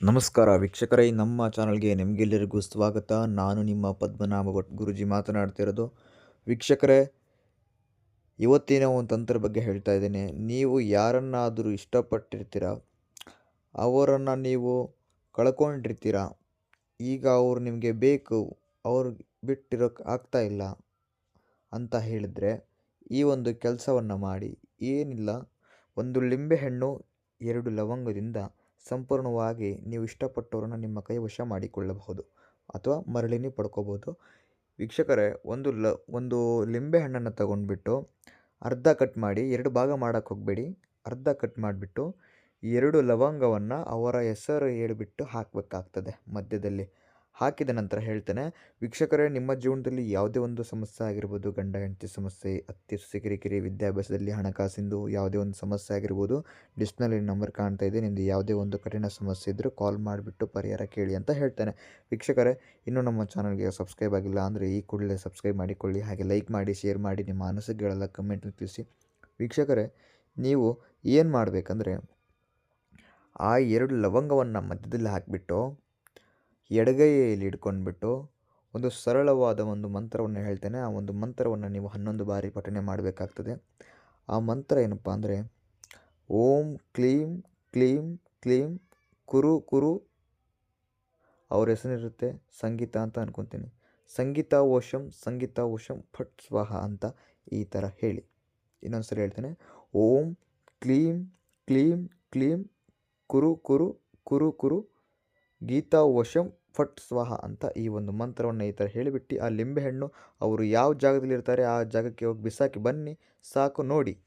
ನಮಸ್ಕಾರ ವೀಕ್ಷಕರೇ, ನಮ್ಮ ಚಾನಲ್ಗೆ ನಿಮಗೆಲ್ಲರಿಗೂ ಸ್ವಾಗತ. ನಾನು ನಿಮ್ಮ ಪದ್ಮನಾಭ ಭಟ್ ಗುರುಜಿ ಮಾತನಾಡ್ತಿರೋದು ವೀಕ್ಷಕರೇ, ಇವತ್ತಿನ ಒಂದು ತಂತ್ರ ಬಗ್ಗೆ ಹೇಳ್ತಾ ಇದ್ದೇನೆ. ನೀವು ಯಾರನ್ನಾದರೂ ಇಷ್ಟಪಟ್ಟಿರ್ತೀರ? ಅವರನ್ನು ನೀವು ಕಳ್ಕೊಂಡಿರ್ತೀರ? ಈಗ ಅವರು ನಿಮಗೆ ಬೇಕು, ಅವ್ರು ಬಿಟ್ಟಿರೋಕ್ಕೆ ಆಗ್ತಾ ಇಲ್ಲ ಅಂತ ಹೇಳಿದರೆ ಈ ಒಂದು ಕೆಲಸವನ್ನು ಮಾಡಿ. ಏನಿಲ್ಲ, ಒಂದು ಲಿಂಬೆಹಣ್ಣು ಎರಡು ಲವಂಗದಿಂದ ಸಂಪೂರ್ಣವಾಗಿ ನೀವು ಇಷ್ಟಪಟ್ಟವರನ್ನು ನಿಮ್ಮ ಕೈ ವಶ ಮಾಡಿಕೊಳ್ಳಬಹುದು ಅಥವಾ ಮರಳಿನೇ ಪಡ್ಕೋಬೋದು ವೀಕ್ಷಕರೇ, ಒಂದು ಲ, ಒಂದು ಲಿಂಬೆ ಹಣ್ಣನ್ನು ತಗೊಂಡ್ಬಿಟ್ಟು ಅರ್ಧ ಕಟ್ ಮಾಡಿ, ಎರಡು ಭಾಗ ಮಾಡೋಕ್ಕೆ ಹೋಗಬೇಡಿ. ಅರ್ಧ ಕಟ್ ಮಾಡಿಬಿಟ್ಟು ಎರಡು ಲವಂಗವನ್ನು ಅವರ ಹೆಸರು ಹೇಳಿಬಿಟ್ಟು ಹಾಕಬೇಕಾಗ್ತದೆ ಮಧ್ಯದಲ್ಲಿ. ಹಾಕಿದ ನಂತರ ಹೇಳ್ತೇನೆ, ವೀಕ್ಷಕರೇ, ನಿಮ್ಮ ಜೀವನದಲ್ಲಿ ಯಾವುದೇ ಒಂದು ಸಮಸ್ಯೆ ಆಗಿರ್ಬೋದು, ಗಂಡ, ಹೆಂಡತಿ ಸಮಸ್ಯೆ, ಅತ್ತಿ ಸೊಸೆ ಕಿರಿಕಿರಿ ವಿದ್ಯಾಭ್ಯಾಸದಲ್ಲಿ ಹಣಕಾಸಿಂದು ಯಾವುದೇ ಒಂದು ಸಮಸ್ಯೆ ಆಗಿರ್ಬೋದು ಡಿಸ್ನಲ್ಲಿ ನಂಬರ್ ಕಾಣ್ತಾ ಇದೆ ನಿಮ್ಮದು ಯಾವುದೇ ಒಂದು ಕಠಿಣ ಸಮಸ್ಯೆ ಇದ್ದರೂ ಕಾಲ್ ಮಾಡಿಬಿಟ್ಟು ಪರಿಹಾರ ಕೇಳಿ ಅಂತ ಹೇಳ್ತೇನೆ. ವೀಕ್ಷಕರೇ, ಇನ್ನೂ ನಮ್ಮ ಚಾನಲ್ಗೆ ಸಬ್ಸ್ಕ್ರೈಬ್ ಆಗಿಲ್ಲ ಅಂದರೆ ಈ ಕೂಡಲೇ ಸಬ್ಸ್ಕ್ರೈಬ್ ಮಾಡಿಕೊಳ್ಳಿ, ಹಾಗೆ ಲೈಕ್ ಮಾಡಿ, ಶೇರ್ ಮಾಡಿ, ನಿಮ್ಮ ಅನಿಸಿಕೆಗಳೆಲ್ಲ ಕಮೆಂಟಲ್ಲಿ ತಿಳಿಸಿ. ವೀಕ್ಷಕರೇ, ನೀವು ಏನು ಮಾಡಬೇಕಂದ್ರೆ, ಆ ಎರಡು ಲವಂಗವನ್ನು ಮಧ್ಯದಲ್ಲಿ ಹಾಕಿಬಿಟ್ಟು ಎಡಗೈಯಲ್ಲಿ ಹಿಡ್ಕೊಂಡ್ಬಿಟ್ಟು ಒಂದು ಸರಳವಾದ ಒಂದು ಮಂತ್ರವನ್ನು ಹೇಳ್ತೇನೆ. ಆ ಒಂದು ಮಂತ್ರವನ್ನು ನೀವು ಹನ್ನೊಂದು ಬಾರಿ ಪಠನೆ ಮಾಡಬೇಕಾಗ್ತದೆ. ಆ ಮಂತ್ರ ಏನಪ್ಪ ಅಂದರೆ, ಓಂ ಕ್ಲೀಂ ಕ್ಲೀಂ ಕ್ಲೀಂ ಕುರು ಕುರು ಅವ್ರ ಹೆಸರಿರುತ್ತೆ ಸಂಗೀತ ಅಂತ ಅನ್ಕೊತೀನಿ. ಸಂಗೀತ ಓಶಂ ಸಂಗೀತ ಓಶಂ ಫಟ್ ಸ್ವಾಹ ಅಂತ ಈ ಥರ ಹೇಳಿ. ಇನ್ನೊಂದು ಸರಿ ಹೇಳ್ತೇನೆ. ಓಂ ಕ್ಲೀಂ ಕ್ಲೀಂ ಕ್ಲೀಂ ಕುರು ಕುರು ಕುರು ಕುರು ಗೀತಾ ವಶಂ ಫಟ್ ಸ್ವಾಹ ಅಂತ ಈ ಒಂದು ಮಂತ್ರವನ್ನು ಈ ಥರ ಹೇಳಿಬಿಟ್ಟು, ಆ ಲಿಂಬೆಹಣ್ಣು ಅವರು ಯಾವ ಜಾಗದಲ್ಲಿ ಇರ್ತಾರೆ ಆ ಜಾಗಕ್ಕೆ ಹೋಗಿ ಬಿಸಾಕಿ ಬನ್ನಿ, ಸಾಕು ನೋಡಿ.